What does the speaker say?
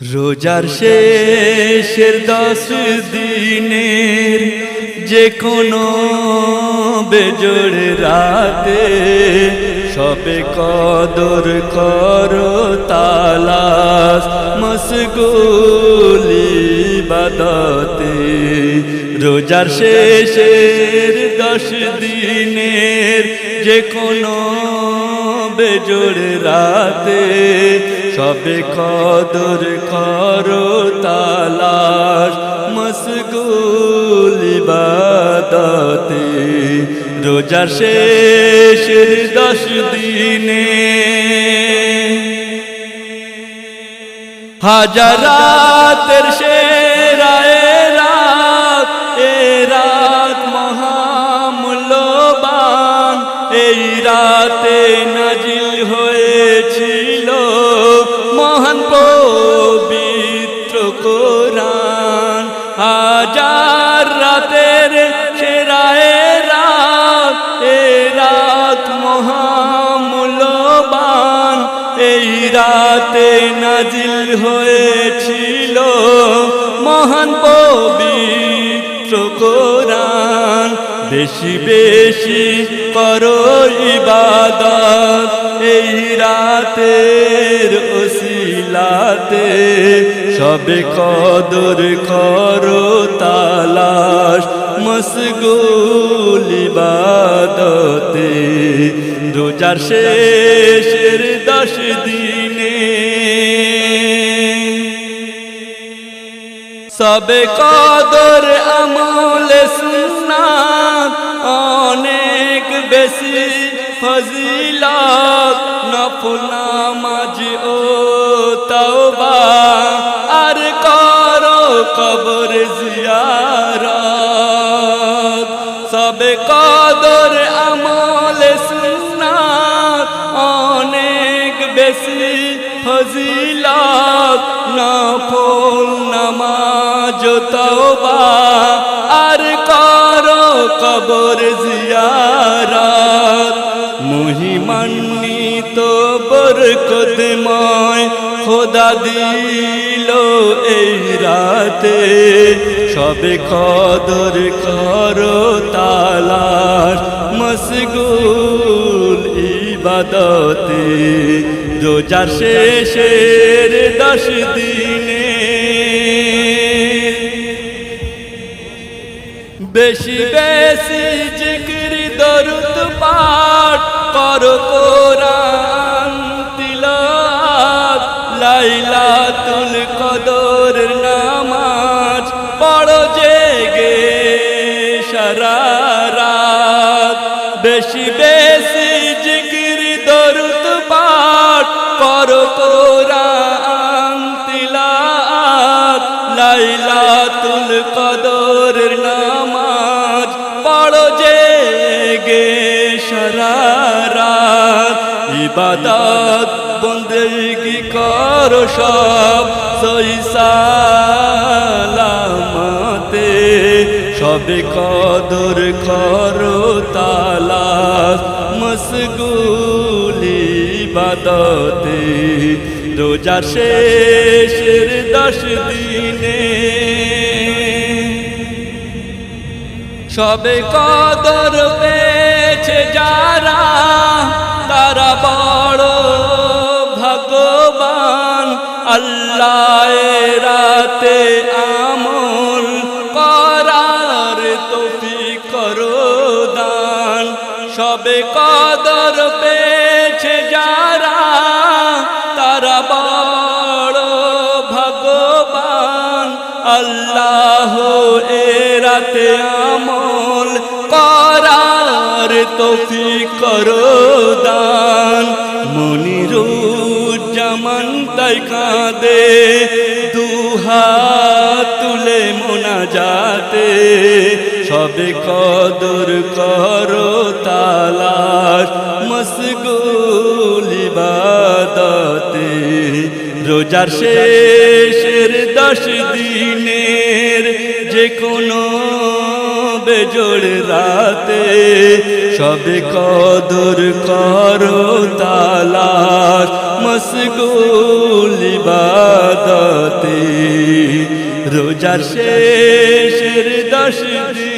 রোজার শেষের দশ দিনের যে কোনো বেজোড় রাতে সবে কদর করো তালাস মশগুলি বাদাতে। রোজার শেষের দশ দিনের যে কোনো বেজোড় রাতে সবে কদর করো তালাশ মশগুল ইবাদতে। রোজার শেষের দশ দিনে হাজারাতের সেরায় রাতে নাজিল হয়েছিল মহান পবিত্র কোরআন। বেশি বেশি করো ইবাদত। এই রাতের ওসিলাতে সবে কদর করো তালাশ। মশগুল ইবাদতে রোজার শেষের দশ দিনে সবে কদর আমল সুন্নাত অনেক বেশি ফজিলত, নফল নামাজ ও তওবা। আর করো কবর জিয়ারত। সবে কদর আমল সুন্নাত অনেক বেশি ফজিলত নামাজ তওবা আর করো কবর জিয়ারত। মহিমান্বিত বরকতময় খোদা দিল এই রাতে। সবে কদর করো তালাশ, মশগুল ইবাদতে। রোজার শেষের দশ দিনে কর কোরআন তিলাত লাইলাতুল কদর নামাজ, পড়ো জেগে সারারাত বেশি বেশি জিকির, দরুদ, পাঠ কর কোরআন তিলাত লাইলাতুল কদর নামাজ, পড়ো জেগে সারারাত ইবাদত বন্দেগি করো সব সইসালামতে সবে কদর করো তালাস মশগুলি বাদতে রোজার শেষের দশ দিনে। সবে কদর আল্লাহ রাতে আমল করার তোফি করো, দান। সবে কদর পেয়েছে যারা, তারা বড় ভগবান। আল্লাহ এ রাতে আমল করার তোফি করো, দান। মনিরুজ্জামান তাই কাঁদে দুহাত তুলে মোনা যাতে সবে কদর করো তালাশ, মশগুল ইবাদতে। রোজার শেষের দশ দিনের যে কোনো বেজোড় রাতে সবে কদর করো তালাশ মশগুল ইবাদতে। রোজা শেষের দশ দিনে